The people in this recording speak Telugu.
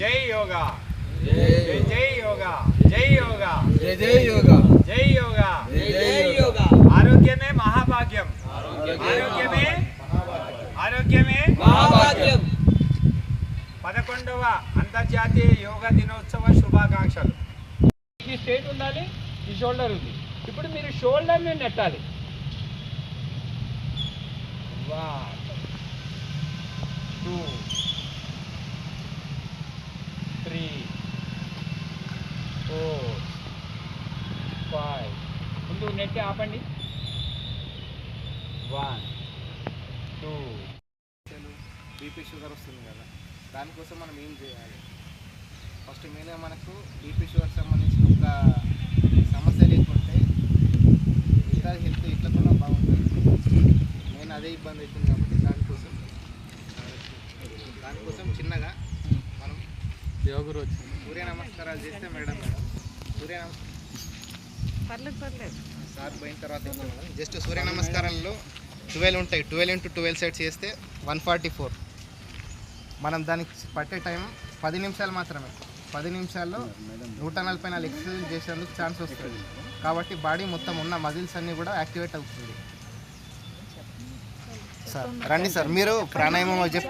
జై యోగా. జై జై యోగా. జై యోగా. జై జై యోగా. జై యోగా. జై యోగా. ఆరోగ్యమే మహాభాగ్యం. ఆరోగ్యమే ఆరోగ్యమే మహాభాగ్యం. పదకొండవ అంతర్జాతీయ యోగా దినోత్సవ శుభాకాంక్షలు. ఈ స్టేట్ ఉండాలి ఈ షోల్డర్ ఉంది. ఇప్పుడు మీరు షోల్డర్ని నెట్టాలి. వన్ టూ నెట్టి ఆపండి. One two. బీపీ షుగర్ వస్తుంది కదా దానికోసం మనం ఏం చేయాలి? ఫస్ట్ మెయిన్గా మనకు బీపీ షుగర్ సంబంధించిన ఒక సమస్య లేకుంటే మిగతా హెల్త్ ఇట్లా కూడా బాగుంటుంది. మెయిన్ అదే ఇబ్బంది అవుతుంది కాబట్టి దానికోసం దానికోసం చిన్నగా మనం యోగురు వచ్చి సూర్య నమస్కారాలు చేస్తే మేడం మేడం. సూర్య నమస్కారం పర్లేదు పర్లేదు. సార్ పోయిన తర్వాత జస్ట్ సూర్య నమస్కారంలో. ట్వెల్వ్ ఉంటాయి. ట్వెల్వ్ ఇంటూ ట్వెల్వ్ సెట్స్ చేస్తే వన్ ఫార్టీ ఫోర్. మనం దానికి పట్టే టైం పది నిమిషాలు మాత్రమే. పది నిమిషాల్లో నూట నలభై నాలుగు ఎక్సర్సైజ్ చేసేందుకు ఛాన్స్ వస్తుంది. కాబట్టి బాడీ మొత్తం ఉన్న మజిల్స్ అన్నీ కూడా యాక్టివేట్ అవుతుంది. సార్ రండి సార్. మీరు ప్రాణాయామం చెప్పి